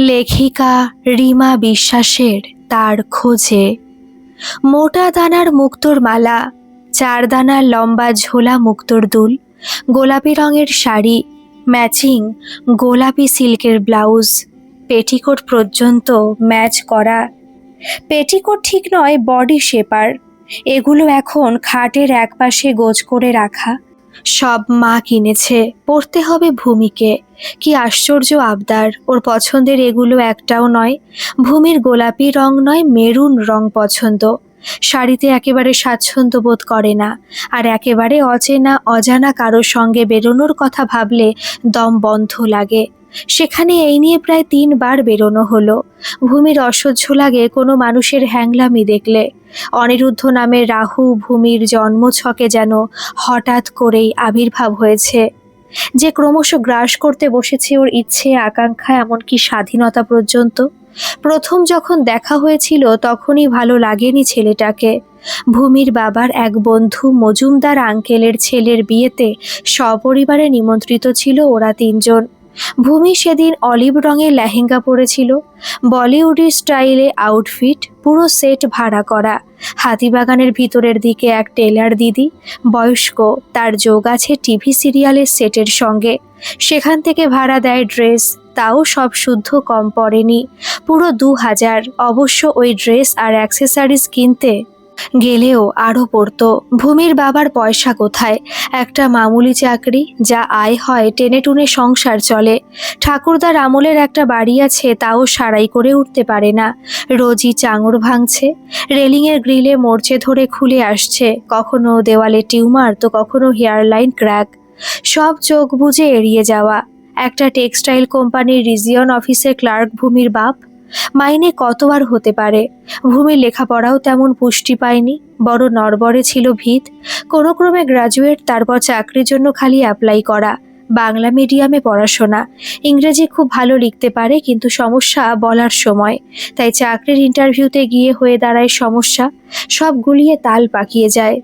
লেখিকা রিমা বিশ্বাসের তার খোঁজে। মোটা দানার মুক্তোর মালা, চার দানার লম্বা ঝোলা মুক্তোর দুল, গোলাপি রঙের শাড়ি, ম্যাচিং গোলাপি সিল্কের ব্লাউজ, পেটিকোট পর্যন্ত ম্যাচ করা। পেটিকোট ঠিক নয়, বডি শেপার। এগুলো এখন খাটের একপাশে গোজ করে রাখা। সব মা কিনেছে পড়তে হবে ভূমিকে। কি আশ্চর্য আবদার, ওর পছন্দের এগুলো একটাও নয়। ভূমির গোলাপি রং নয়, মেরুন রং পছন্দ। শাড়িতে একেবারে স্বাচ্ছন্দ্য বোধ করে না, আর একেবারে অচেনা, অজানা কারোর সঙ্গে বেরোনোর কথা ভাবলে দম বন্ধ লাগে। সেখানে এই নিয়ে প্রায় তিনবার বেরোনো হলো। ভূমির অসহ্য লাগে কোনো মানুষের হ্যাংলামি দেখলে। অনিরুদ্ধ নামে রাহু ভূমির জন্মছকে যেন হঠাৎ করেই আবির্ভাব হয়েছে। যে ক্রমশ গ্রাস করতে বসেছে ওর ইচ্ছে আকাঙ্ক্ষা এমনকি স্বাধীনতা পর্যন্ত। প্রথম যখন দেখা হয়েছিল তখনই ভালো লাগেনি ছেলেটাকে। ভূমির বাবার এক বন্ধু মজুমদার আঙ্কেলের ছেলের বিয়েতে সপরিবারে নিমন্ত্রিত ছিল ওরা তিনজন। ভূমি সেদিন অলিভ রঙের লেহেঙ্গা পরেছিল। বলিউডের স্টাইলে আউটফিট, পুরো সেট ভাড়া করা। হাতিবাগানের ভিতরের দিকে এক টেলার দিদি, বয়স্ক, তার যোগ আছে টিভি সিরিয়ালের সেটের সঙ্গে। সেখান থেকে ভাড়া দেয় ড্রেস, তাও সব শুদ্ধ কম পড়েনি। পুরো দু হাজার, অবশ্য ওই ড্রেস আর অ্যাক্সেসরিজ কিনতে গেলেও আরও পড়তো। ভূমির বাবার পয়সা কোথায়? একটা মামুলি চাকরি যা আয় হয় টেনে টুনে সংসার চলে। ঠাকুরদার আমলের একটা বাড়ি আছে তাও সারাই করে উঠতে পারে না। রোজই চাঙড় ভাঙছে, রেলিংয়ের গ্রিলে মরচে ধরে খুলে আসছে, কখনো দেওয়ালে টিউমার, তো কখনো হেয়ার লাইন ক্র্যাক। সব চোখ বুজে এড়িয়ে যাওয়া। একটা টেক্সটাইল কোম্পানির রিজিয়ন অফিসে ক্লার্ক ভূমির বাপ মাইনে কতবার হতে পারে? ভূমির লেখাপড়াও তেমন পুষ্টি পায়নি, বড় নড়বড়ে ছিল ভিত। কোনো ক্রমে গ্রাজুয়েট তারপর চাকরির জন্য খালি অ্যাপ্লাই করা। বাংলা মিডিয়ামে পড়াশোনা। ইংরেজি খুব ভালো লিখতে পারে, কিন্তু সমস্যা বলার সময়। তাই চাকরির ইন্টারভিউতে গিয়ে হয়ে দাঁড়ায় সমস্যা। সব গুলিয়ে তাল পাকিয়ে যায়।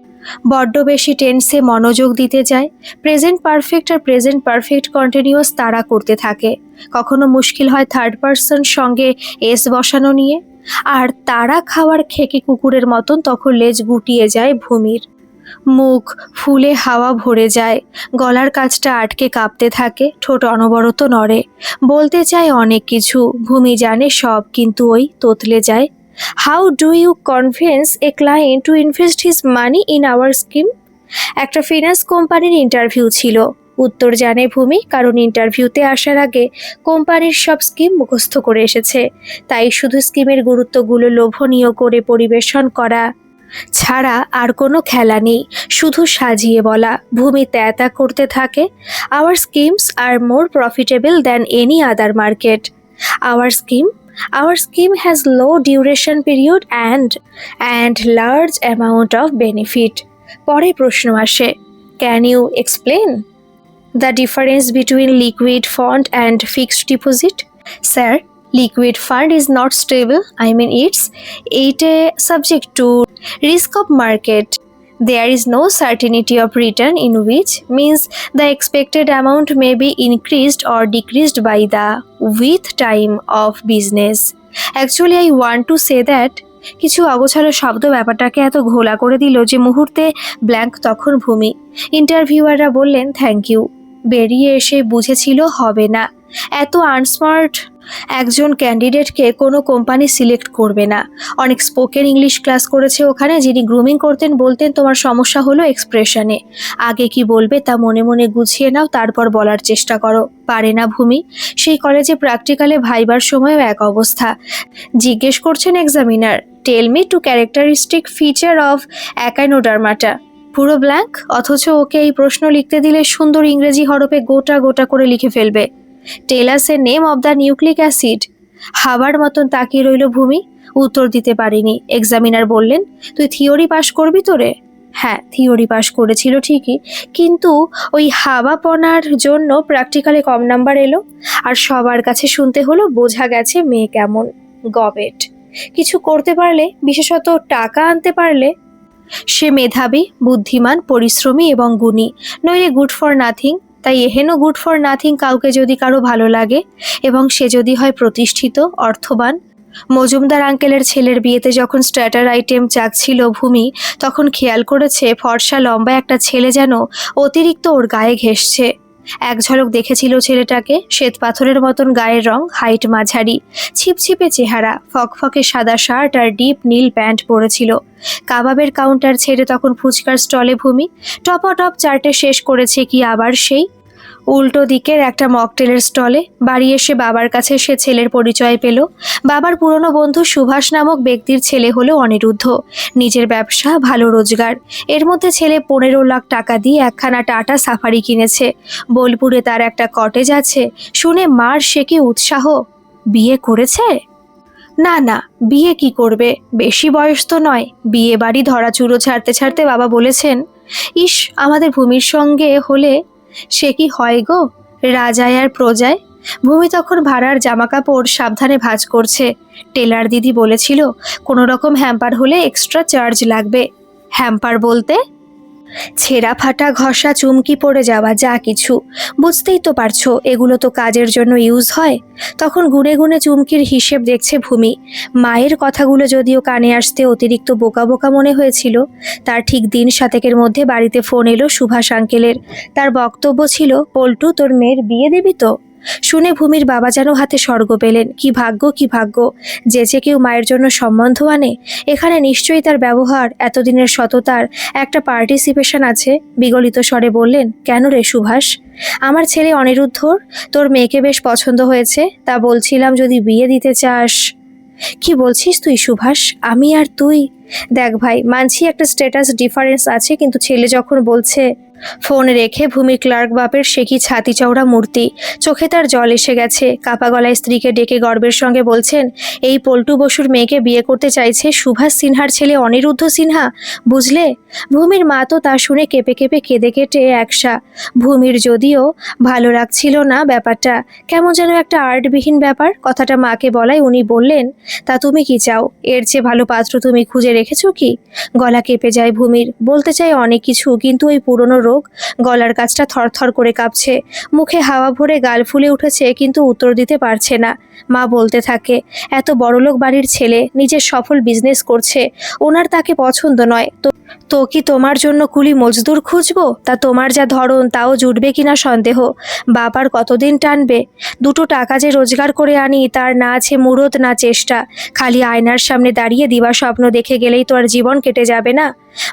বড্ড বেশি টেন্সে মনোযোগ দিতে যায় প্রেজেন্ট পারফেক্ট আর প্রেজেন্ট পারফেক্ট কন্টিনিউয়াস তারা করতে থাকে। কখনো মুশকিল হয় থার্ড পার্সন সঙ্গে এস বসানো নিয়ে। আর তারা খাওয়ার খেকে কুকুরের মতন তখন লেজ গুটিয়ে যায় ভূমির। মুখ ফুলে হাওয়া ভরে যায়। গলার কাছটা আটকে কাঁপতে থাকে, ঠোঁট অনবরত নড়ে। বলতে চায় অনেক কিছু, ভূমি জানে সব, কিন্তু ওই তোতলে যায় how do you convince a client to invest his money in our scheme একটা ফিনান্স কোম্পানির ইন্টারভিউ ছিল। উত্তর জানে ভূমি, কারণ ইন্টারভিউতে আসার আগে কোম্পানির সব স্কিম মুখস্থ করে এসেছে। তাই শুধু স্কিমের গুরুত্বগুলো লোভনীয় করে পরিবেশন করা ছাড়া আর কোনো খেলা নেই। শুধু সাজিয়ে বলা, ভূমি ত্যাতা করতে থাকে। Our schemes are more profitable than any other market our scheme our scheme has low duration period and and large amount of benefit পরে প্রশ্ন আসে can you explain the difference between liquid fund and fixed deposit sir liquid fund is not stable I mean it's এইটে subject to risk of market there is no certainty of return in which means the expected amount may be increased or decreased by the with time of business actually i want to say that কিছু অগোছালো শব্দ ব্যাপারটাকে এত ঘোলা করে দিল যে মুহূর্তে ব্ল্যাঙ্ক তখন ভূমি ইন্টারভিউয়াররা বললেন থ্যাংক ইউ বেরিয়ে এসে বুঝেছিল হবে না এত আনস্মার্ট একজন ক্যান্ডিডেটকে কোনো কোম্পানি সিলেক্ট করবে না। অনেক স্পোকেন ইংলিশ ক্লাস করেছে ওখানে, যিনি গ্রুমিং করতেন বলতেন, তোমার সমস্যা হলো এক্সপ্রেশনে। আগে কি বলবে তা মনে মনে গুছিয়ে নাও, তারপর বলার চেষ্টা করো। পারে না ভূমি। সেই কলেজে প্র্যাকটিক্যালে ভাইবার সময়ও এক অবস্থা। জিজ্ঞেস করছেন examiner, tell me two characteristic feature of Echinodermata. পুরো ব্ল্যাঙ্ক? অথচ ওকে এই প্রশ্ন লিখতে দিলে সুন্দর ইংরেজি হরফে গোটা গোটা করে লিখে ফেলবে। টেলাসের name of the nucleic acid. হাবার মতন তাকিয়ে রইল ভূমি। উত্তর দিতে পারিনি। এক্সামিনার বললেন, তুই থিওরি পাশ করবি তো রে হ্যাঁ থিওরি পাশ করেছিল ঠিকই। কিন্তু ওই হাওয়াপনার জন্য প্র্যাকটিক্যালে কম নাম্বার এলো। আর সবার কাছে শুনতে হলো, বোঝা গেছে মেয়ে কেমন, গবেট। কিছু করতে পারলে, বিশেষত টাকা আনতে পারলে? সে মেধাবী, বুদ্ধিমান, পরিশ্রমী এবং গুণী। নইলে গুড ফর নাথিং। তাই এহেন গুড ফর নাথিং কাউকে যদি কারও ভালো লাগে, এবং সে যদি হয় প্রতিষ্ঠিত, অর্থবান। মজুমদার আঙ্কেলের ছেলের বিয়েতে যখন স্ট্যাটার আইটেম চাকছিল ভূমি, তখন খেয়াল করেছে ফর্সা লম্বা একটা ছেলে যেন অতিরিক্ত ওর গায়ে ঘেঁষছে। এক ঝলক দেখেছিল ছেলেটাকে শ্বেত পাথরের মতন গায়ের রং, হাইট মাঝারি, ছিপছিপে চেহারা, ফকফকে সাদা শার্ট আর ডিপ নীল প্যান্ট পরেছিল। কাবাবের কাউন্টার ছেড়ে তখন ফুচকার স্টলে ভূমি টপটপ চার্টে শেষ করেছে কি আবার সেই? উল্টো দিকের একটা মকটেলের স্টলে বাড়ি এসে বাবার কাছে সে ছেলের পরিচয় পেল। বাবার পুরনো বন্ধু সুভাষ নামক ব্যক্তির ছেলে হলো অনিরুদ্ধ। নিজের ব্যবসা, ভালো রোজগার। এর মধ্যে ছেলে পনেরো লাখ টাকা দিয়ে একখানা টাটা সাফারি কিনেছে। বোলপুরে তার একটা কটেজ আছে। শুনে মার সে কি উৎসাহ? বিয়ে করেছে? না না, বিয়ে কি করবে? বেশি বয়স তো নয়। বিয়ে বাড়ি ধরা চুরো ছাড়তে ছাড়তে বাবা বলেছেন, ইস, আমাদের ভূমির সঙ্গে হলে সে কি হয় গো? রাজায় আর প্রজায়? ভূমি তখন ভাড়ার জামা কাপড় সাবধানে ভাজ করছে। টেলার দিদি বলেছিল, কোনো রকম হ্যাম্পার হলে এক্সট্রা চার্জ লাগবে। হ্যাম্পার বলতে? ছেঁড়া ফাটা ঘষা চুমকি পড়ে যাওয়া যা কিছু। বুঝতেই তো পারছ, এগুলো তো কাজের জন্য ইউজ হয়? তখন গুনে গুনে চুমকির হিসেব দেখছে ভূমি। মায়ের কথাগুলো যদিও কানে আসতে অতিরিক্ত বোকা বোকা মনে হয়েছিল, তার ঠিক দিন সাতেকের মধ্যে বাড়িতে ফোন এলো সুভাষ আঙ্কেলের। তার বক্তব্য ছিল, পল্টু, তোর মেয়ের বিয়ে দিবি তো? শুনে ভূমির বাবা যেন হাতে স্বর্গ পেলেন। কি ভাগ্য কি ভাগ্য। যে যে কেউ মায়ের জন্য সম্বন্ধ আনে, এখানে নিশ্চয়ই তার ব্যবহার, এতদিনের সততার একটা পার্টিসিপেশন আছে। বিগলিত স্বরে বললেন, কেন রে সুভাষ? আমার ছেলে অনিরুদ্ধর তোর মেয়েকে বেশ পছন্দ হয়েছে, তা বলছিলাম যদি বিয়ে দিতে চাস। কি বলছিস তুই সুভাষ? আমি আর তুই? দেখ ভাই, মানছি একটা স্ট্যাটাস ডিফারেন্স আছে, কিন্তু ছেলে যখন বলছে ফোন রেখে ভূমি ক্লার্ক বাপের সে কি ছাতি চওড়া মূর্তি। চোখে তার জল এসে গেছে। কাপা গলায় স্ত্রীকে ডেকে গর্বের সঙ্গে বলছেন, এই পল্টু বসুর মেয়েকে বিয়ে করতে চাইছে সুভাষ সিনহার ছেলে অনিরুদ্ধ সিনহা। বুঝলে? ভূমির মা তো তা শুনে কেঁপে কেঁপে কেঁদে কেটে একসা। ভূমির যদিও ভালো লাগছিল না ব্যাপারটা। কেমন যেন একটা আর্টবিহীন ব্যাপার। কথাটা মাকে বলায় উনি বললেন, তা তুমি কি চাও? এর চেয়ে ভালো পাত্র তুমি খুঁজে রেখেছো কি? গলা কেঁপে যায় ভূমির। বলতে চাই অনেক কিছু, কিন্তু ওই পুরনো রোগ। গলার কাছটা থরথর করে কাঁপছে। মুখে হাওয়া ভরে গাল ফুলে উঠেছে কিন্তু উত্তর দিতে পারছে না। মা বলতে থাকে, এত বড়লোক বাড়ির ছেলে, নিজের সফল বিজনেস করছে। ওনার তাকে পছন্দ নয়। তো তো কি তোমার জন্য কুলি মজদুর খুঁজবো? তা তোমার যা ধরন, তাও জুটবে কিনা সন্দেহ। বাবার কতদিন টানবে? দুটো টাকা যে রোজগার করে আনি, তার না আছে মুরত না চেষ্টা। খালি আয়নার সামনে দাঁড়িয়ে দিবা স্বপ্ন দেখে গেলেই তো আর জীবন কেটে যাবে না।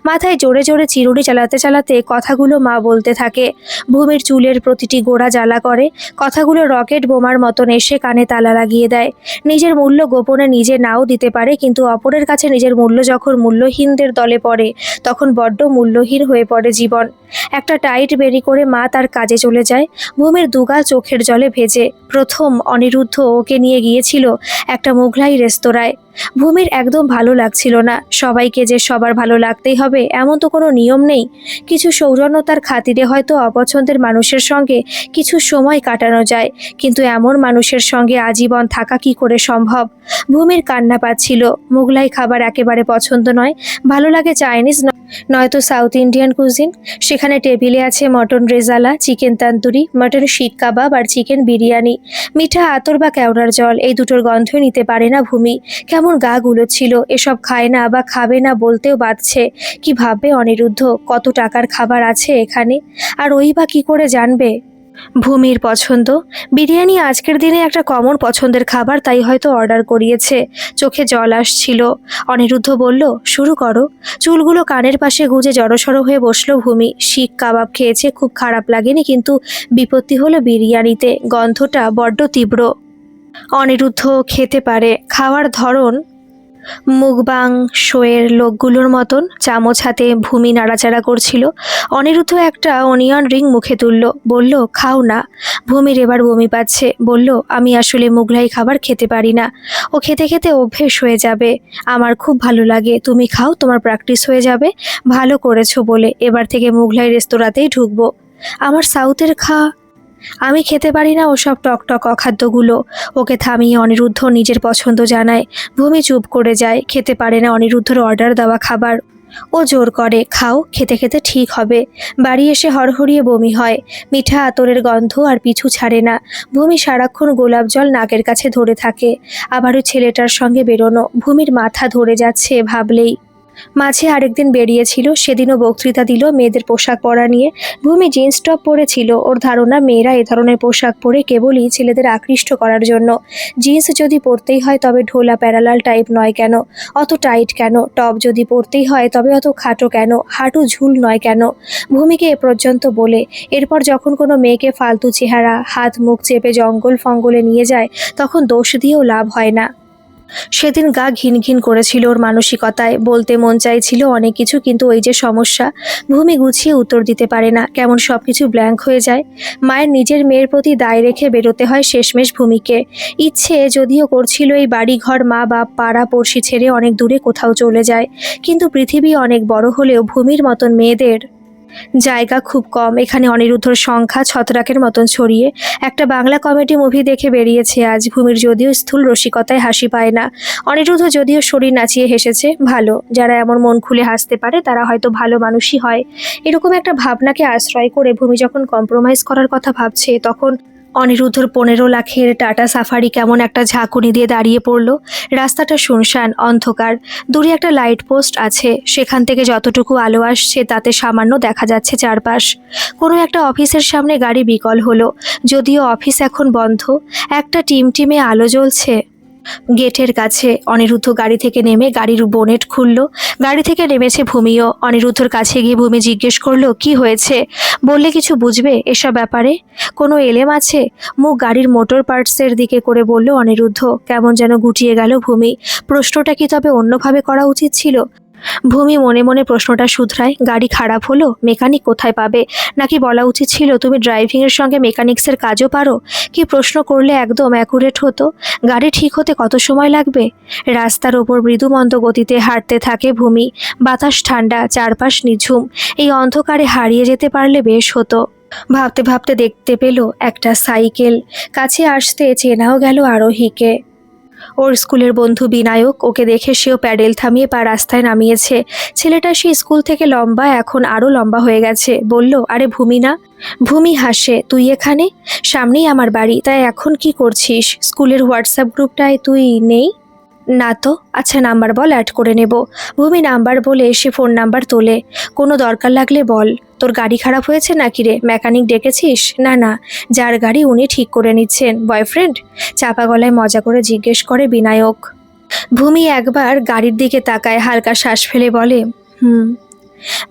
মাথায় জোরে জোরে চিরুনি চালাতে চালাতে কথাগুলো মা বলতে থাকে। ভূমির চুলের প্রতিটি গোড়া জ্বালা করে, কথাগুলো রকেট বোমার মতন এসে কানে তালা লাগিয়ে দেয়। নিজের মূল্য গোপনে নিজে নাও দিতে পারে, কিন্তু অপরের কাছে নিজের মূল্য যখন মূল্যহীনদের দলে পড়ে, তখন বড্ড মূল্যহীন হয়ে পড়ে জীবন। একটা টাইট বেরি করে মা তার কাজে চলে যায়। ভূমির দুগাল চোখের জলে ভেজে, প্রথম অনিরুদ্ধ ওকে নিয়ে গিয়েছিল একটা মোগলাই রেস্তোরাঁয়। ভূমির একদম ভালো লাগছিল না। সবাইকে যে সবার ভালো লাগতেই হবে, এমন তো কোনো নিয়ম নেই। কিছু সৌজন্যতার খাতিরে হয়তো অপছন্দের মানুষের সঙ্গে কিছু সময় কাটানো যায়, কিন্তু এমন মানুষের সঙ্গে আজীবন থাকা কি করে সম্ভব? ভূমির কান্না পাচ্ছিল। মোগলাই খাবার একেবারে পছন্দ নয়, ভালো লাগে চাইনিজ নয়তো সাউথ ইন্ডিয়ান কুজিন সেখানে টেবিলে আছে mutton rezala, chicken tandoori, mutton seekh kebab আর চিকেন বিরিয়ানি। মিঠা আতর বা কেওড়ার জল, এই দুটোর গন্ধই নিতে পারে না ভূমি। কেমন গা গুলোচ্ছিল, এসব খায় না বা খাবে না বলতেও বাধছে। কি ভাববে অনিরুদ্ধ? কত টাকার খাবার আছে এখানে? আর ওই বা কি করে জানবে? ভূমির পছন্দ? বিরিয়ানি আজকের দিনে একটা কমন পছন্দের খাবার, তাই হয়তো অর্ডার করিয়েছে। চোখে জল আসছিল। অনিরুদ্ধ বলল, শুরু করো। চুলগুলো কানের পাশে গুজে জড়সড় হয়ে বসল ভূমি। শিক কাবাব খেয়েছে, খুব খারাপ লাগেনি, কিন্তু বিপত্তি হলো বিরিয়ানিতে। গন্ধটা বড্ড তীব্র। অনিরুদ্ধ খেতে পারে। খাওয়ার ধরন? মুখবাং শোয়ের লোকগুলোর মতন চামচ হাতে ভূমি নাড়াচাড়া করছিল। অনিরুদ্ধ একটা অনিয়ন রিং মুখে তুলল। বলল, খাও না। ভূমির এবার বমি পাচ্ছে। বলল, আমি আসলে মুগলাই খাবার খেতে পারি না। ও খেতে খেতে অভ্যেস হয়ে যাবে। আমার খুব ভালো লাগে। তুমি খাও, তোমার প্র্যাকটিস হয়ে যাবে। ভালো করেছ বলে। এবার থেকে মুগলাই রেস্তোরাঁতেই ঢুকবো। আমার সাউথের খা আমি খেতে পারি না ওসব টক টক অখাদ্যগুলো। ওকে থামিয়ে অনিরুদ্ধ নিজের পছন্দ জানায়। ভূমি চুপ করে যায়, খেতে পারে না অনিরুদ্ধর অর্ডার দেওয়া খাবার। ও জোর করে, খাও, খেতে খেতে ঠিক হবে। বাড়ি এসে হরহরিয়ে বমি হয়। মিঠা আতরের গন্ধ আর পিছু ছাড়ে না। ভূমি সারাক্ষণ গোলাপ জল নাকের কাছে ধরে থাকে। আবারও ছেলেটার সঙ্গে বেরোনো। ভূমির মাথা ধরে যাচ্ছে ভাবলেই। মাঝে আরেকদিন বেরিয়েছিল, সেদিনও বক্তৃতা দিল মেয়েদের পোশাক পরা নিয়ে। ভূমি জিন্স টপ পরেছিল, ওর ধারণা মেয়েরা এ ধরনের পোশাক পরে কেবলই ছেলেদের আকৃষ্ট করার জন্য। জিন্স যদি পরতেই হয় তবে ঢোলা প্যারালাল টাইপ নয় কেন? অত টাইট কেন? টপ যদি পরতেই হয় তবে অত খাটো কেন? হাঁটু ঝুল নয় কেন? ভূমিকে এ পর্যন্ত বলে, এরপর যখন কোনো মেয়েকে ফালতু চেহারা, হাত মুখ চেপে জঙ্গল ফঙ্গলে নিয়ে যায়, তখন দোষ দিয়েও লাভ হয় না। সেদিন গা ঘিন ঘিন করেছিল ওর মানসিকতায়। বলতে মন চাইছিল অনেক কিছু, কিন্তু ওই যে সমস্যা, ভূমি গুছিয়ে উত্তর দিতে পারে না, কেমন সব কিছু ব্ল্যাঙ্ক হয়ে যায়। মায়ের নিজের মেয়ের প্রতি দায় রেখে বেরোতে হয় শেষমেশ ভূমিকে। ইচ্ছে যদিও করছিল এই বাড়ি ঘর মা বাপ পাড়া পড়শি ছেড়ে অনেক দূরে কোথাও চলে যায়, কিন্তু পৃথিবী অনেক বড় হলেও ভূমির মতন মেয়েদের জায়গা খুব কম। এখানে অনিরুদ্ধর সংখ্যা ছত্রাকের মতন ছড়িয়ে। একটা বাংলা কমেডি মুভি দেখে বেরিয়েছে আজ। ভূমির যদিও স্থূল রসিকতায় হাসি পায় না। অনিরুদ্ধ যদিও শরীর নাচিয়ে হেসেছে, ভালো। যারা এমন মন খুলে হাসতে পারে, তারা হয়তো ভালো মানুষই হয়। এরকম একটা ভাবনাকে আশ্রয় করে ভূমি যখন কম্প্রোমাইজ করার কথা ভাবছে, তখন অনিরুদ্ধর পনেরো লাখের টাটা সাফারি কেমন একটা ঝাঁকুনি দিয়ে দাঁড়িয়ে পড়ল? রাস্তাটা শুনশান, অন্ধকার। দূরে একটা লাইট পোস্ট আছে। সেখান থেকে যতটুকু আলো আসছে, তাতে সামান্য দেখা যাচ্ছে চারপাশ। কোনো একটা অফিসের সামনে গাড়ি বিকল হলো। যদিও অফিস এখন বন্ধ, একটা টিম টিমে আলো জ্বলছে। গেটের কাছে অনিরুদ্ধ গাড়ি থেকে নেমে গাড়ির বোনেট খুলল। গাড়ি থেকে নেমেছে ভূমিও। অনিরুদ্ধর কাছে গিয়ে ভূমি জিজ্ঞেস করল, কি হয়েছে? বললে কিছু বুঝবে এসব ব্যাপারে? কোনো এলেম আছে? মুখ গাড়ির মোটর পার্টসের দিকে করে বলল অনিরুদ্ধ, কেমন যেন গুটিয়ে গেল ভূমি। প্রশ্নটা কি তবে অন্যভাবে করা উচিত ছিল? ভূমি মনে মনে প্রশ্নটা শুধরায়, গাড়ি খারাপ হলো, মেকানিক কোথায় পাবে? নাকি বলা উচিত ছিল, তুমি ড্রাইভিংয়ের সঙ্গে মেকানিক্সের কাজও পারো? কি প্রশ্ন করলে একদম অ্যাকুরেট হতো? গাড়ি ঠিক হতে কত সময় লাগবে? রাস্তার ওপর মৃদু মন্দ গতিতে হাঁটতে থাকে ভূমি। বাতাস ঠান্ডা, চারপাশ নিঝুম। এই অন্ধকারে হারিয়ে যেতে পারলে বেশ হতো। ভাবতে ভাবতে দেখতে পেল একটা সাইকেল। কাছে আসতে চেনাও গেল আরোহীকে। ওর স্কুলের বন্ধু বিনায়ক, ওকে দেখে সেও প্যাডেল থামিয়ে পা রাস্তায় নামিয়েছে। ছেলেটা সে স্কুল থেকে লম্বা, এখন আরও লম্বা হয়ে গেছে। বলল, আরে ভূমি না ভূমি হাসে, তুই এখানে? সামনেই আমার বাড়ি, তাই এখন কি করছিস? স্কুলের হোয়াটসঅ্যাপ গ্রুপটায় তুই নেই? না তো আচ্ছা নাম্বার বল অ্যাড করে নেব। ভূমি নাম্বার বলে এসে ফোন নাম্বার তোলে। কোনো দরকার লাগলে বল, তোর গাড়ি খারাপ হয়েছে নাকি রে? মেকানিক ডেকেছিস? না না। যার গাড়ি উনি ঠিক করে নিচ্ছেন। বয়ফ্রেন্ড চাপা গলায় মজা করে জিজ্ঞেস করে বিনায়ক। ভূমি একবার গাড়ির দিকে তাকায়, হালকা শ্বাস ফেলে বলে, হুম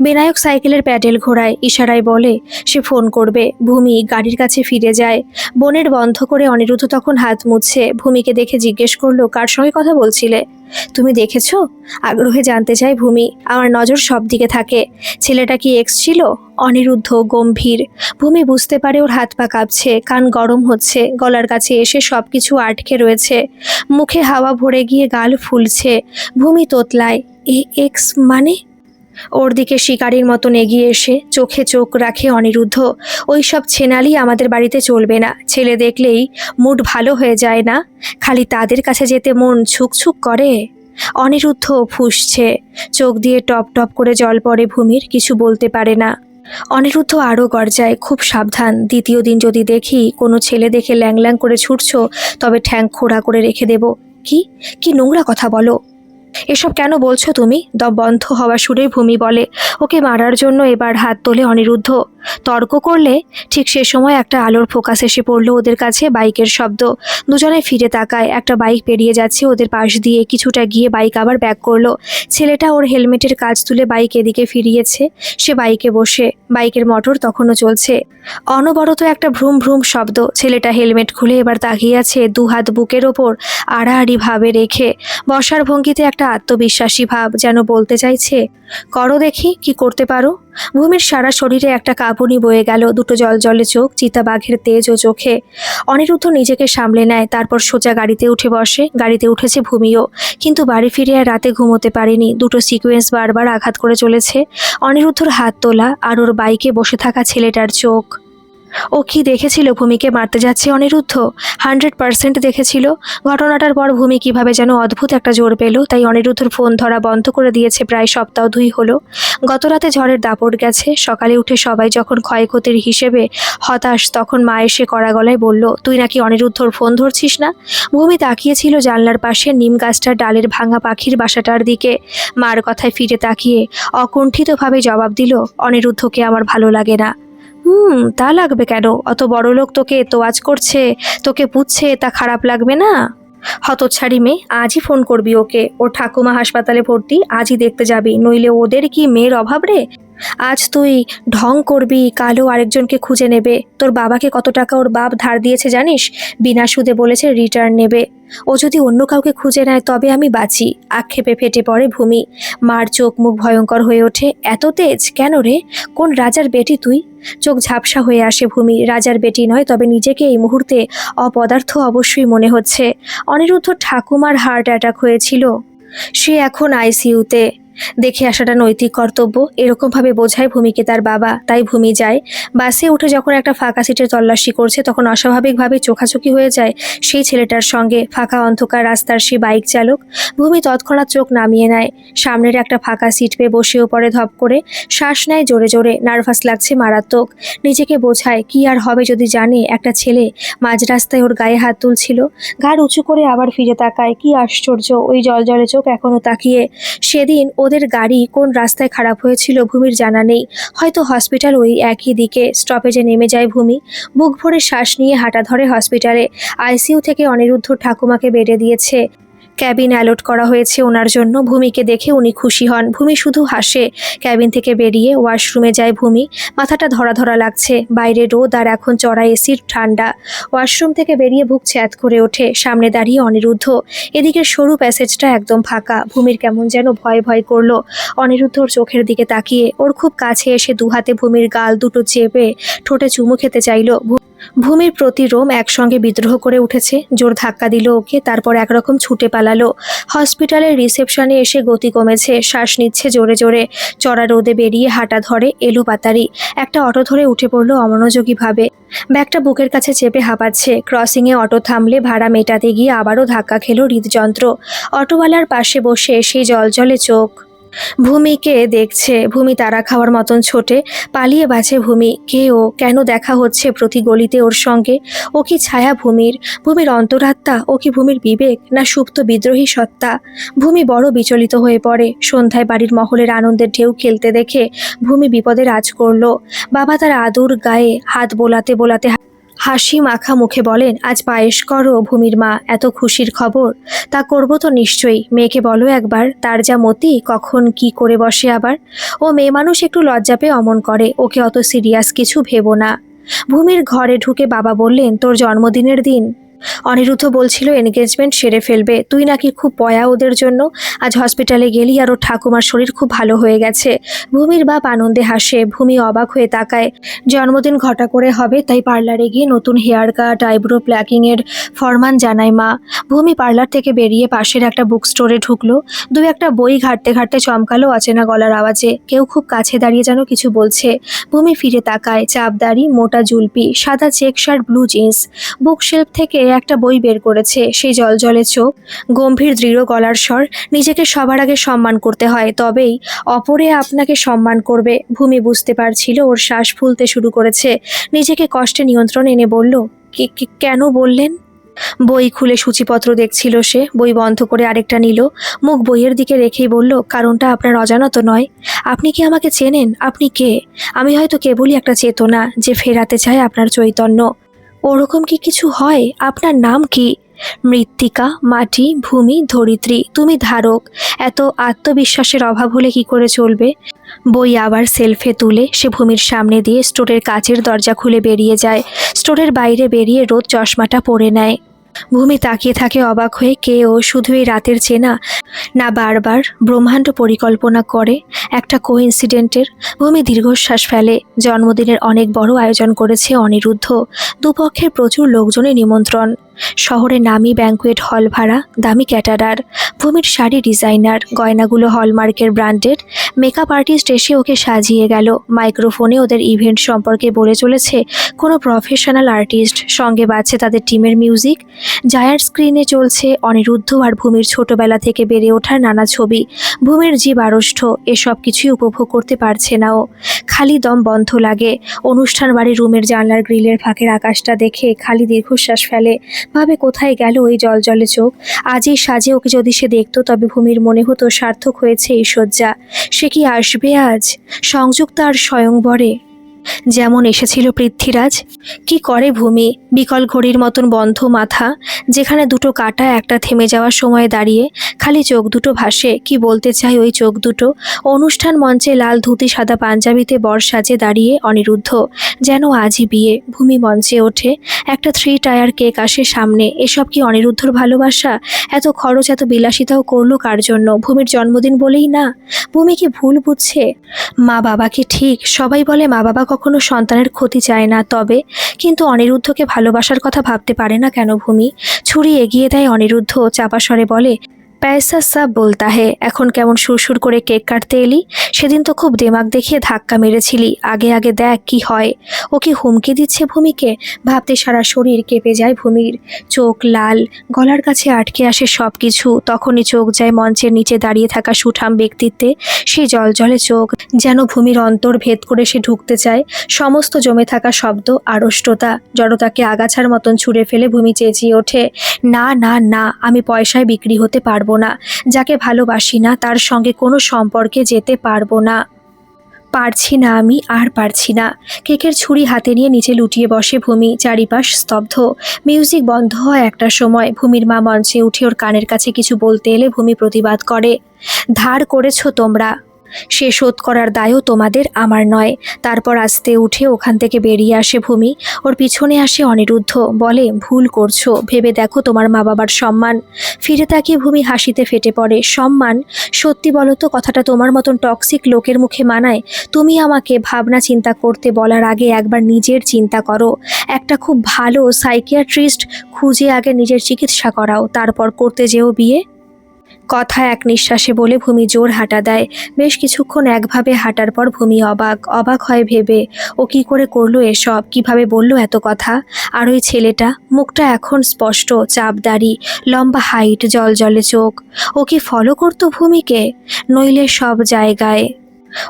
বিনায়ক সাইকেলের প্যাডেল ঘোরায় ইশারায় বলে, সে ফোন করবে। ভূমি গাড়ির কাছে ফিরে যায়। বোনের বন্ধ করে অনিরুদ্ধ তখন হাত মুছছে। ভূমিকে দেখে জিজ্ঞেস করল, কার সঙ্গে কথা বলছিলে? তুমি দেখেছ? আগ্রহে জানতে চাই ভূমি। আমার নজর সব দিকে থাকে। ছেলেটা কি এক্স ছিল? অনিরুদ্ধ, গম্ভীর। ভূমি বুঝতে পারে ওর হাত পা কাঁপছে। কান গরম হচ্ছে। গলার কাছে এসে সব কিছু আটকে রয়েছে। মুখে হাওয়া ভরে গিয়ে গাল ফুলছে। ভূমি তোতলায় এ এক্স মানে? ওর দিকে শিকারীর মতন এগিয়ে এসে চোখে চোখ রাখে অনিরুদ্ধ। ওই সব ছেনালি আমাদের বাড়িতে চলবে না। ছেলে দেখলেই মুড ভালো হয়ে যায় না। খালি তাদের কাছে যেতে মন ছুকছুক করে। অনিরুদ্ধ ফুসছে। চোখ দিয়ে টপ টপ করে জল পড়ে ভূমির, কিছু বলতে পারে না। অনিরুদ্ধ আরও গর্জায়, খুব সাবধান। দ্বিতীয় দিন যদি দেখি কোনো ছেলে দেখে ল্যাং ল্যাং করে ছুটছো, তবে ঠ্যাং খোড়া করে রেখে দেব। কি? কি নোংরা কথা বলো। এসব কেন বলছো তুমি? দম বন্ধ হওয়া সুরে ভূমি বলে। ওকে মারার জন্য এবার হাত তোলে অনিরুদ্ধ। তর্ক করলে ঠিক সে সময় একটা আলোর ফোকাস এসে পড়ল ওদের কাছে বাইকের শব্দ। দুজনে ফিরে তাকায়, একটা বাইক পেরিয়ে যাচ্ছে ওদের পাশ দিয়ে, কিছুটা গিয়ে বাইক আবার ব্যাক করল। ছেলেটা ওর হেলমেটের কাজ তুলে বাইক এদিকে ফিরিয়েছে, সে বাইকে বসে, বাইকের মোটর তখনও চলছে। অনবরত একটা ভ্রুম ভ্রুম শব্দ, ছেলেটা হেলমেট খুলে এবার তাকিয়ে আছে দু হাত বুকের ওপর, আড়াআড়ি ভাবে রেখে। বসার ভঙ্গিতে একটা আত্মবিশ্বাসী ভাব যেন বলতে চাইছে করো দেখি, কি করতে পারো? ভূমির সারা শরীরে একটা কাঁপুনি বয়ে গেল, দুটো জল জলে চোখ চিতাবাঘের তেজ ও চোখে। অনিরুদ্ধ নিজেকে সামলে নেয়, তারপর সোজা গাড়িতে উঠে বসে। গাড়িতে উঠেছে ভূমিও, কিন্তু বাড়ি ফিরে আর রাতে ঘুমোতে পারেনি। দুটো সিকোয়েন্স বারবার আঘাত করে চলেছে। অনিরুদ্ধর হাত তোলা আর ওর বাইকে বসে থাকা ছেলেটার চোখ। ও কি দেখেছিল ভূমিকে মারতে যাচ্ছে অনিরুদ্ধ? হান্ড্রেড পার্সেন্ট দেখেছিল। ঘটনাটার পর ভূমি কীভাবে যেন অদ্ভুত একটা জোর পেল, তাই অনিরুদ্ধর ফোন ধরা বন্ধ করে দিয়েছে প্রায় সপ্তাহ দুই হলো। গতরাতে ঝড়ের দাপট গেছে। সকালে উঠে সবাই যখন ক্ষয়ক্ষতির হিসেবে হতাশ, তখন মা এসে কড়া গলায় বলল, তুই নাকি অনিরুদ্ধর ফোন ধরছিস না? ভূমি তাকিয়েছিল জানলার পাশে, নিম গাছটার ডালের ভাঙা পাখির বাসাটার দিকে। মার কথায় ফিরে তাকিয়ে অকুণ্ঠিতভাবে জবাব দিল, অনিরুদ্ধকে আমার ভালো লাগে না। হুম, তা লাগবে কেন? অত বড় লোক তোকে তোয়াজ করছে, তোকে পুচ্ছে তা খারাপ লাগবে না? হতচ্ছাড়ি মেয়ে, আজই ফোন করবি ওকে। ওর ঠাকুমা হাসপাতালে ভর্তি, আজই দেখতে যাবি। নইলে ওদের কি মেয়ের অভাব রে? আজ তুই ঢং করবি কালো আরেকজনকে খুঁজে নেবে। তোর বাবাকে কত টাকা ওর বাপ ধার দিয়েছে জানিস? বিনা সুদে বলেছে রিটার্ন নেবে। ও যদি অন্য কাউকে খুঁজে নেয়, তবে আমি বাঁচি। আক্ষেপে ফেটে পড়ে ভূমি। মার চোখ মুখ ভয়ঙ্কর হয়ে ওঠে। এত তেজ? কেন রে? কোন রাজার বেটি তুই? চোখ ঝাপসা হয়ে আসে ভূমি। রাজার বেটি নয়, তবে নিজেকে এই মুহূর্তে অপদার্থ অবশ্যই মনে হচ্ছে। অনিরুদ্ধ ঠাকুমার হার্ট অ্যাটাক হয়েছিল। সে এখন আইসিইউতে। দেখে আসাটা নৈতিক কর্তব্য। এরকমভাবে বোঝায় ভূমিকে তার বাবা। তাই ভূমি যায়। বাসে উঠে যখন একটা ফাঁকা সিটের তল্লাশি করছে, তখন অস্বাভাবিকভাবে চোখাচোখি হয়ে যায় সেই ছেলেটার সঙ্গে। ফাঁকা অন্ধকার রাস্তার সেই বাইক চালক। ভূমি তৎক্ষণাৎ চোখ নামিয়ে নেয়। সামনের একটা ফাঁকা সিট পেয়ে বসেও পড়ে ধপ করে। শ্বাস নেয় জোরে জোরে। নার্ভাস লাগছে মারাত্মক। নিজেকে বোঝায়, কি আর হবে যদি জানে, একটা ছেলে মাঝ রাস্তায় ওর গায়ে হাত তুলছিল। ঘাড় উঁচু করে আবার ফিরে তাকায়। কি আশ্চর্য, ওই জল জলে চোখ এখনও তাকিয়ে। সেদিন ওদের গাড়ি কোন রাস্তায় খারাপ হয়েছিল ভূমির জানা নেই। হয়তো হসপিটাল ওই একই দিকে স্টপেজে নেমে যায় ভূমি। বুক ভরে শ্বাস নিয়ে হাঁটা ধরে হসপিটালে। আইসিইউ থেকে অনিরুদ্ধ ঠাকুমাকে বেড়ে দিয়েছে। ক্যাবিন অ্যালট করা হয়েছে ওনার জন্য। ভূমিকে দেখে উনি খুশি হন। ভূমি শুধু হাসে। ক্যাবিন থেকে বেরিয়ে ওয়াশরুমে যায় ভূমি। মাথাটা ধরা ধরা লাগছে। বাইরে রোদ আর এখন চড়া এসির ঠান্ডা। ওয়াশরুম থেকে বেরিয়ে বুক ছ্যাদ করে ওঠে। সামনে দাঁড়িয়ে অনিরুদ্ধ। এদিকে সরু প্যাসেজটা একদম ফাঁকা। ভূমির কেমন যেন ভয় ভয় করল। অনিরুদ্ধর চোখের দিকে তাকিয়ে। ওর খুব কাছে এসে দুহাতে ভূমির গাল দুটো চেপে ঠোঁটে চুমু খেতে চাইলো। ভূমির প্রতি রোম একসঙ্গে বিদ্রোহ করে উঠেছে। জোর ধাক্কা দিল ওকে, তারপর একরকম ছুটে পালালো। হসপিটালের রিসেপশনে এসে গতি কমেছে, শ্বাস নিচ্ছে জোরে জোরে। চড়া রোদে বেরিয়ে হাঁটা ধরে এলো পাতারি। একটা অটো ধরে উঠে পড়ল অমনোযোগীভাবে। ব্যাগটা বুকের কাছে চেপে হাঁপাচ্ছে। ক্রসিংয়ে অটো থামলে ভাড়া মেটাতে গিয়ে আবারও ধাক্কা খেলো হৃদযন্ত্র। অটোওয়ালার পাশে বসে সেই জলজলে চোখ। ভূমিকে দেখছে, ভূমি তারা খাওয়ার মতন ছোটে। পালিয়ে বাঁচে ভূমি। কে ও? কেন দেখা হচ্ছে প্রতি গলিতে ওর সঙ্গে? ও কি ছায়া ভূমির? ভূমির অন্তরাত্মা? ও কি ভূমির বিবেক? না সুপ্ত বিদ্রোহী সত্তা? ভূমি বড় বিচলিত হয়ে পড়ে। সন্ধ্যায় বাড়ির মহলের আনন্দের ঢেউ খেলতে দেখে ভূমি বিপদে রাজ করল। বাবা তার আদুর গায়ে হাত বোলাতে বোলাতে হাসি মাখা মুখে বলেন, আজ পায়েস করো ভূমির মা, এত খুশির খবর। তা করব তো নিশ্চয়ই। মেয়েকে বলো একবার, তার যা মতি, কখন কি করে বসে আবার। ও মেয়ে মানুষ একটু লজ্জা পেয়ে অমন করে, ওকে অত সিরিয়াস কিছু ভেবো না। ভূমির ঘরে ঢুকে বাবা বললেন, তোর জন্মদিনের দিন। অনিরুদ্ধ বলছিল এনগেজমেন্ট সেরে ফেলবে। তুই নাকি খুব পয়া ওদের জন্য। আজ হসপিটালে গেলি আর ওর ঠাকুমার শরীর খুব ভালো হয়ে গেছে। ভূমির বাপ আনন্দে হাসে, ভূমি অবাক হয়ে তাকায়। জন্মদিন ঘটা করে হবে, তাই পার্লারে গিয়ে নতুন হেয়ার কাট আইব্রো প্ল্যাকিংয়ের ফরমান জানায় মা। ভূমি পার্লার থেকে বেরিয়ে পাশের একটা বুক স্টোরে ঢুকলো। দু একটা বই ঘাটতে ঘাটতে চমকালো অচেনা গলার আওয়াজে। কেউ খুব কাছে দাঁড়িয়ে যেন কিছু বলছে। ভূমি ফিরে তাকায় চাপদারি মোটা জুলপি, সাদা check shirt blue jeans book shelf থেকে একটা বই বের করেছে, সেই জলজলে চোখ, গম্ভীর দৃঢ় গলার স্বর, নিজেকে সবার আগে সম্মান করতে হয়, তবেই অপরে আপনাকে সম্মান করবে, ভূমি বুঝতে পারছিল ওর শ্বাস ফুলতে শুরু করেছে, নিজেকে কষ্টে নিয়ন্ত্রণ এনে বলল, "কে- কে- কেন বললেন? বই খুলে সূচিপত্র দেখছিল সে, বই বন্ধ করে আরেকটা নিল, মুখ বইয়ের দিকে রেখেই বলল, কারণটা আপনার অজানত নয়, আপনি কি আমাকে চেনেন? আপনি কে? আমি হয়তো কেবলই একটা চেতনা যে ফেরাতে চায় আপনার চৈতন্য। ওরকম কি কিছু হয়? আপনার নাম কি? মৃত্তিকা, মাটি, ভূমি, ধরিত্রী, তুমি ধারক। এত আত্মবিশ্বাসের অভাব হলে কি করে চলবে? বই আবার সেলফে তুলে সে ভূমির সামনে দিয়ে স্টোরের কাচের দরজা খুলে বেরিয়ে যায়। স্টোরের বাইরে বেরিয়ে রোদ চশমাটা পরে নেয়। ভূমি তাকিয়ে থাকে অবাক হয়ে কে ও শুধু এই রাতের চেনা? না বারবার ব্রহ্মাণ্ড পরিকল্পনা করে একটা কোইন্সিডেন্টের। ভূমি দীর্ঘশ্বাস ফেলে। জন্মদিনের অনেক বড় আয়োজন করেছে অনিরুদ্ধ। দুপক্ষের প্রচুর লোকজনের নিমন্ত্রণ। শহরে নামি ব্যাঙ্কুয়েট হল ভাড়া, দামি ক্যাটারার ভূমির শাড়ি ডিজাইনার, গয়নাগুলো হলমার্কের ব্র্যান্ডেড, মেকআপ আর্টিস্ট এসে ওকে সাজিয়ে গেল। মাইক্রোফোনে ওদের ইভেন্ট সম্পর্কে বলে চলেছে, কোনো প্রফেশনাল আর্টিস্ট, সঙ্গে বাজছে তাদের টিমের মিউজিক। জায়ার স্ক্রিনে চলছে অনিরুদ্ধ আর ভূমির ছোটবেলা থেকে বেড়ে ওঠার নানা ছবি। ভূমির জীব আড়ষ্ট, এসব কিছুই উপভোগ করতে পারছে না ও। খালি দম বন্ধ লাগে। অনুষ্ঠান বাড়ির রুমের জানলার গ্রিলের ফাঁকের আকাশটা দেখে খালি দীর্ঘশ্বাস ফেলে। ভাবে কোথায় গেল ওই জল জলে চোখ? আজই সাজে ওকে যদি সে দেখত, তবে ভূমির মনে হতো সার্থক হয়েছে এই শয্যা। সে কি আসবে আজ? সংযুক্ত আর স্বয়ংবরে। যেমন এসেছিল পৃথ্বীরাজ, কি করে ভূমি, বিকল ঘড়ির মতন বন্ধ মাথা, যেখানে দুটো কাটা একটা থেমে যাওয়ার সময় দাঁড়িয়ে, খালি চোখ দুটো ভাসে, কি বলতে চাই ওই চোখ দুটো? অনুষ্ঠান মঞ্চে লাল ধুতি, সাদা পাঞ্জাবিতে বর সাজে দাঁড়িয়ে অনিরুদ্ধ, যেন আজই বিয়ে, ভূমি মঞ্চে ওঠে, একটা থ্রি টায়ার কেক আসে সামনে, এসব কি অনিরুদ্ধর ভালোবাসা? এত খরচ, এত বিলাসিতাও করল কার জন্য? ভূমির জন্মদিন বলেই না? ভূমি কি ভুল বুঝছে? মা বাবাকে ঠিক? সবাই বলে মা বাবা কখনো সন্তানের ক্ষতি চায় না, তবে কিন্তু অনিরুদ্ধকে ভালোবাসার কথা ভাবতে পারে না কেন ভূমি? ছুরি এগিয়ে দেয় অনিরুদ্ধ চাপাস্বরে বলে প্যাসা সাব বলতা হে, এখন কেমন সুরসুর করে কেক কাটতে এলি? সেদিন তো খুব দেমাগ দেখিয়ে ধাক্কা মেরেছিলি। আগে আগে দেখ কি হয়। ও কি হুমকি দিচ্ছে ভূমিকে? ভাবতে সারা শরীর কেঁপে যায় ভূমির। চোখ লাল, গলার কাছে আটকে আসে সব কিছু তখনই চোখ যায় মঞ্চের নিচে দাঁড়িয়ে থাকা সুঠাম ব্যক্তিত্বে। সেই জলজলে চোখ, যেন ভূমির অন্তর ভেদ করে সে ঢুকতে চায়। সমস্ত জমে থাকা শব্দ, আড়ষ্টতা, জড়তাকে আগাছার মতন ছুঁড়ে ফেলে ভূমি চেঁচিয়ে ওঠে, না না না, আমি পয়সায় বিক্রি হতে পারব না। যাকে ভালোবাসি না, তার সঙ্গে কোনো সম্পর্কে যেতে পারব না। পারছি না আমি, আর পারছি না। কেকের ছুরি হাতে নিয়ে নিচে লুটিয়ে বসে ভূমি, চারিপাশ স্তব্ধ। মিউজিক বন্ধ হয় একটা সময়। ভূমির মা মঞ্চে উঠে ওর কানের কাছে কিছু বলতে এলে ভূমি প্রতিবাদ করে, ধার করেছ তোমরা। সে শোধ করার দায়ও তোমাদের, আমার নয়। তারপর আস্তে উঠে ওখান থেকে বেরিয়ে আসে ভূমি। ওর পিছনে আসে অনিরুদ্ধ। বলে, ভুল করছ। ভেবে দেখো তোমার মা বাবার সম্মান। ফিরে তাকিয়ে ভূমি হাসিতে ফেটে পড়ে। সম্মান? সত্যি বলো তো, কথাটা তোমার মতন টক্সিক লোকের মুখে মানায়? তুমি আমাকে ভাবনা চিন্তা করতে বলার আগে একবার নিজের চিন্তা করো। একটা খুব ভালো সাইকিয়াট্রিস্ট খুঁজে আগে নিজের চিকিৎসা করাও। তারপর করতে যেও বিয়ে? কথা এক নিঃশ্বাসে বলে ভূমি জোর হাঁটা দেয়। বেশ কিছুক্ষণ একভাবে হাঁটার পর ভূমি অবাক অবাক হয় ভেবে। ও কি করে করল এসব? কীভাবে বলল এত কথা? আর ওই ছেলেটা? মুখটা এখন স্পষ্ট চাপদারি লম্বা হাইট জল জলে চোখ। ও কি ফলো করতো ভূমিকে? নইলে সব জায়গায়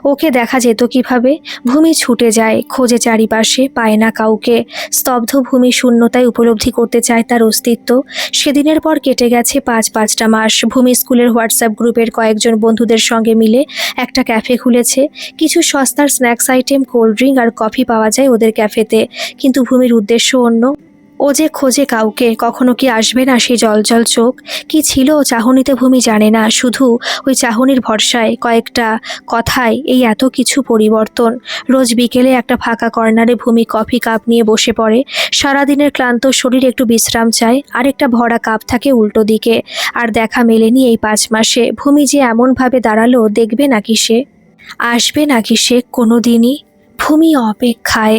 ওকে দেখা যেত কীভাবে? ভূমি ছুটে যায়, খোঁজে চারিপাশে, পায় না কাউকে। স্তব্ধ ভূমি শূন্যতায় উপলব্ধি করতে চায় তার অস্তিত্ব। সেদিনের পর কেটে গেছে পাঁচ পাঁচটা মাস। ভূমি স্কুলের হোয়াটসঅ্যাপ গ্রুপের কয়েকজন বন্ধুদের সঙ্গে মিলে একটা ক্যাফে খুলেছে। কিছু সস্তার স্ন্যাক্স আইটেম, কোল্ড ড্রিঙ্ক আর কফি পাওয়া যায় ওদের ক্যাফেতে। কিন্তু ভূমির উদ্দেশ্য অন্য। ও যে খোঁজে কাউকে কখনো কি আসবে না সেই জল জল চোখ? কি ছিল চাহনিতে ভূমি জানে না। শুধু ওই চাহনির ভরসায় কয়েকটা কথায় এই এত কিছু পরিবর্তন। রোজ বিকেলে একটা ফাঁকা কর্নারে ভূমি কফি কাপ নিয়ে বসে পড়ে। সারাদিনের ক্লান্ত শরীর একটু বিশ্রাম চায়। আর একটা ভরা কাপ থাকে উল্টো দিকে। আর দেখা মেলেনি এই পাঁচ মাসে। ভূমি যে এমনভাবে দাঁড়াল, দেখবে নাকি সে? আসবে নাকি সে কোনো দিনই ভূমি অপেক্ষায়